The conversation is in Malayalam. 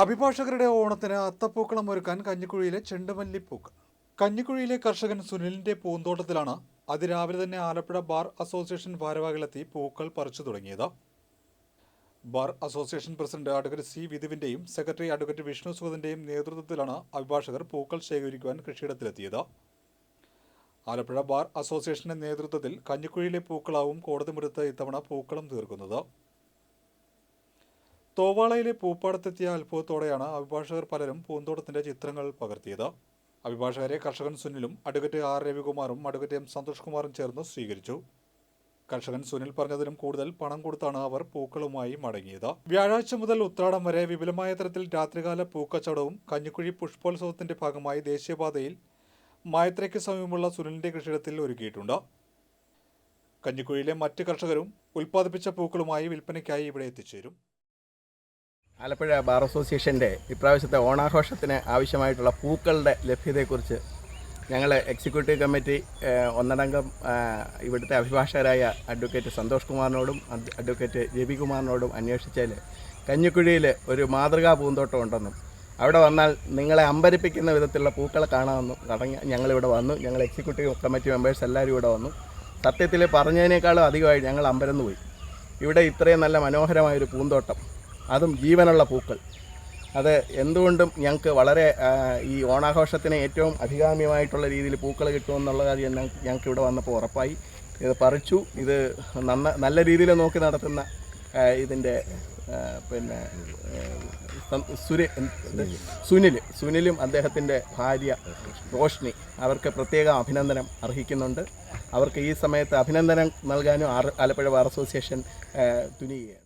അഭിഭാഷകരുടെ ഓണത്തിന് അത്തപ്പൂക്കളം ഒരുക്കാൻ കഞ്ഞിക്കുഴിയിലെ ചെണ്ടുമല്ലിപ്പൂക്കൾ കഞ്ഞിക്കുഴിയിലെ കർഷകൻ സുനിലിന്റെ പൂന്തോട്ടത്തിലാണ് അതിരാവിലെ തന്നെ ആലപ്പുഴ ബാർ അസോസിയേഷൻ ഭാരവാഹികളെത്തി പൂക്കൾ പറിച്ചു തുടങ്ങിയത്. Bar association president advocate C വിധുവിന്റെയും secretary advocate Vishnu സുഗതിന്റെയും നേതൃത്വത്തിലാണ് അഭിഭാഷകർ പൂക്കൾ ശേഖരിക്കുവാൻ കൃഷിയിടത്തിലെത്തിയത്. ആലപ്പുഴ ബാർ അസോസിയേഷന്റെ നേതൃത്വത്തിൽ കഞ്ഞിക്കുഴിയിലെ പൂക്കളാവും കോടതിമുറ്റത്ത് ഇത്തവണ പൂക്കളം തീർക്കുന്നത്. തോവാളയിലെ പൂപ്പാടത്തെത്തിയ അത്ഭുതത്തോടെയാണ് അഭിഭാഷകർ പലരും പൂന്തോട്ടത്തിന്റെ ചിത്രങ്ങൾ പകർത്തിയത്. അഭിഭാഷകരെ കർഷകൻ സുനിലും അഡ്വക്കേറ്റ് ആർ രവികുമാറും അഡ്വക്കേറ്റ് എം സന്തോഷ് കുമാറും ചേർന്ന് സ്വീകരിച്ചു. കർഷകൻ സുനിൽ പറഞ്ഞതിലും കൂടുതൽ പണം കൊടുത്താണ് അവർ പൂക്കളുമായി മടങ്ങിയത്. വ്യാഴാഴ്ച മുതൽ ഉത്രാടം വരെ വിപുലമായ തരത്തിൽ രാത്രികാല പൂക്കച്ചവടവും കഞ്ഞിക്കുഴി പുഷ്പോത്സവത്തിന്റെ ഭാഗമായി ദേശീയപാതയിൽ മായത്രയ്ക്ക് സമീപമുള്ള സുനിലിന്റെ കൃഷിയിടത്തിൽ ഒരുക്കിയിട്ടുണ്ട്. കഞ്ഞിക്കുഴിയിലെ മറ്റ് കർഷകരും ഉൽപ്പാദിപ്പിച്ച പൂക്കളുമായി വിൽപ്പനയ്ക്കായി ഇവിടെ എത്തിച്ചേരും. ആലപ്പുഴ ബാർ അസോസിയേഷന്റെ ഇപ്രാവശ്യത്തെ ഓണാഘോഷത്തിന് ആവശ്യമായിട്ടുള്ള പൂക്കളുടെ ലഭ്യതയെക്കുറിച്ച് ഞങ്ങൾ എക്സിക്യൂട്ടീവ് കമ്മിറ്റി ഒന്നടങ്കം ഇവിടുത്തെ അഭിഭാഷകരായ അഡ്വക്കേറ്റ് സന്തോഷ് കുമാറിനോടും അഡ്- അഡ്വക്കേറ്റ് രവികുമാറിനോടും അന്വേഷിച്ചാൽ കഞ്ഞിക്കുഴിയിൽ ഒരു മാതൃകാ പൂന്തോട്ടം ഉണ്ടെന്നും അവിടെ വന്നാൽ നിങ്ങളെ അമ്പരിപ്പിക്കുന്ന വിധത്തിലുള്ള പൂക്കളെ കാണാമെന്നും തുടങ്ങി ഞങ്ങളിവിടെ വന്നു. ഞങ്ങൾ എക്സിക്യൂട്ടീവ് കമ്മിറ്റി മെമ്പേഴ്സ് എല്ലാവരും ഇവിടെ വന്നു. സത്യത്തിൽ പറഞ്ഞതിനേക്കാളും അധികമായി ഞങ്ങൾ അമ്പരന്ന് പോയി ഇവിടെ ഇത്രയും നല്ല മനോഹരമായൊരു പൂന്തോട്ടം അതും ജീവനുള്ള പൂക്കൾ. അത് എന്തുകൊണ്ടും ഞങ്ങൾക്ക് വളരെ ഈ ഓണാഘോഷത്തിന് ഏറ്റവും അഭികാമ്യമായിട്ടുള്ള രീതിയിൽ പൂക്കൾ കിട്ടുമെന്നുള്ള കാര്യം ഞങ്ങ- ഞങ്ങൾക്ക് ഇവിടെ വന്നപ്പോൾ ഉറപ്പായി. ഇത് പറിച്ചു ഇത് നന്ന നല്ല രീതിയിൽ നോക്കി നടത്തുന്ന ഇതിന്റെ പിന്നെ സുര? സുനിൽ സുനിലും അദ്ദേഹത്തിന്റെ ഭാര്യ റോഷ്നി അവർക്ക് പ്രത്യേക അഭിനന്ദനം അർഹിക്കുന്നുണ്ട്. അവർക്ക് ഈ സമയത്ത് അഭിനന്ദനം നൽകാനും ആലപ്പുഴ ബാർ അസോസിയേഷൻ തുനിയുകയാണ്.